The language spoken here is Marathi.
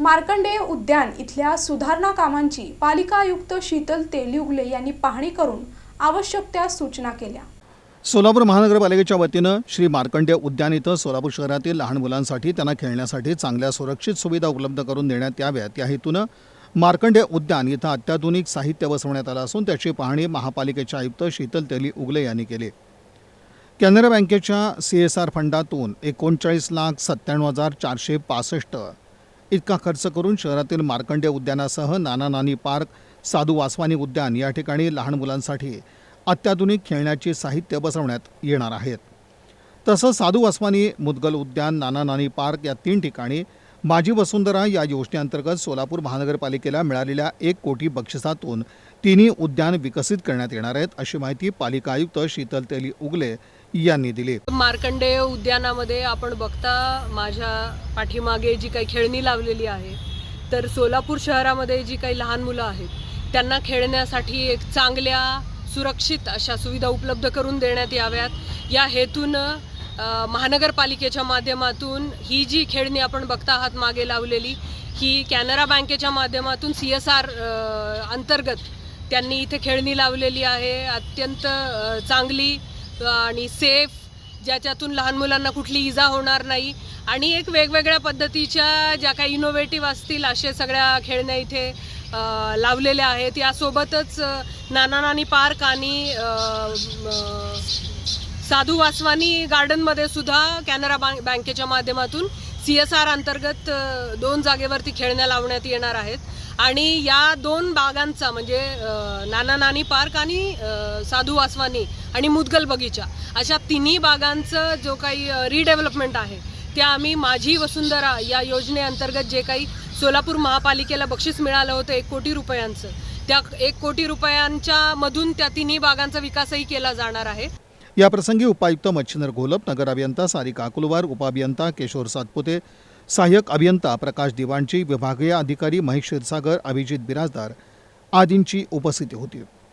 मार्कंडेय उद्यान इथल्या सुधारणा कामांची पालिका आयुक्त शीतल तेलियुगले यांनी पाहणी करून आवश्यक त्या सूचना केल्या. सोलापूर महानगरपालिकेच्या वतीनं श्री मार्कंडेय उद्यान इथं सोलापूर शहरातील लहान मुलांसाठी त्यांना खेळण्यासाठी चांगल्या सुरक्षित सुविधा उपलब्ध करून देण्यात याव्यात. या हेतूनं मार्कंडेय उद्यान इथं अत्याधुनिक साहित्य बसवण्यात आलं असून त्याची पाहणी महापालिकेचे आयुक्त शीतल तेली उगले यांनी केली. कॅनरा बँकेच्या सी एस आर फंडातून एकोणचाळीस लाख सत्त्याण्णव हजार चारशे पासष्ट इतका खर्च करून शहरातील मार्कंडेय उद्यानासह नाना नानी पार्क साधू वासवानी उद्यान या ठिकाणी लहान मुलांसाठी अत्याधुनिक खेळण्याची साहित्य बसवण्यात येणार आहेत. तसंच साधू वासवानी मुदगल उद्यान नाना नानी पार्क या तीन ठिकाणी माझी वसुंधरा या योजनेअंतर्गत सोलापूर महानगरपालिकेला मिळालेल्या एक कोटी बक्षिसातून तिन्ही उद्यान विकसित करण्यात येणार आहेत अशी माहिती पालिका आयुक्त शीतल तेली उगले यांनी दिली. मार्कंडेय उद्यानामध्ये आपण बघता माझ्या पाठीमागे जी काही खेळणी लावलेली आहे तर सोलापूर शहरामध्ये जी काही लहान मुलं आहेत त्यांना खेळण्यासाठी एक चांगल्या सुरक्षित अशा सुविधा उपलब्ध करून देण्यात याव्यात. या हेतून महानगरपालिकेच्या माध्यमातून ही जी खेळणी आपण बघता आहात मागे लावलेली ही कॅनरा बँकेच्या माध्यमातून सी एस आर अंतर्गत त्यांनी इथे खेळणी लावलेली आहे. अत्यंत चांगली आणि सेफ ज्याच्यातून लहान मुलांना कुठली इजा होणार नाही. आणि एक वेगवेगळ्या पद्धतीच्या ज्या काही इनोव्हेटिव्ह असतील असे सगळ्या खेळण्या इथे लावलेल्या आहेत. यासोबतच नाना नानी पार्क आणि साधू वासवानी गार्डनमध्ये सुद्धा कॅनरा बँक बँकेच्या माध्यमातून सी एस आर अंतर्गत दोन जागेवरती खेळण्या लावण्यात येणार आहेत. आणि या दोन बागांचा म्हणजे नाना नानी पार्क आणि साधू वासवानी आणि मुदगल बगीचा अशा तिन्ही बागांचं जो काही रिडेव्हलपमेंट आहे त्या आम्ही माझी वसुंधरा या योजनेअंतर्गत जे काही सोलापूर महापालिकेला बक्षीस मिळालं होतं एक कोटी रुपयांचं त्या एक कोटी रुपयांच्या मधून त्या तिन्ही बागांचा विकासही केला जाणार आहे. याप्रसंगी उपायुक्त मच्छिंद्र घोलप नगर अभियंता सारिका अकुलवार उपअभियंता किशोर सातपुते सहाय्यक अभियंता प्रकाश दिवाणची विभागीय अधिकारी महेश क्षीरसागर अभिजित बिराजदार आदींची उपस्थिती होती.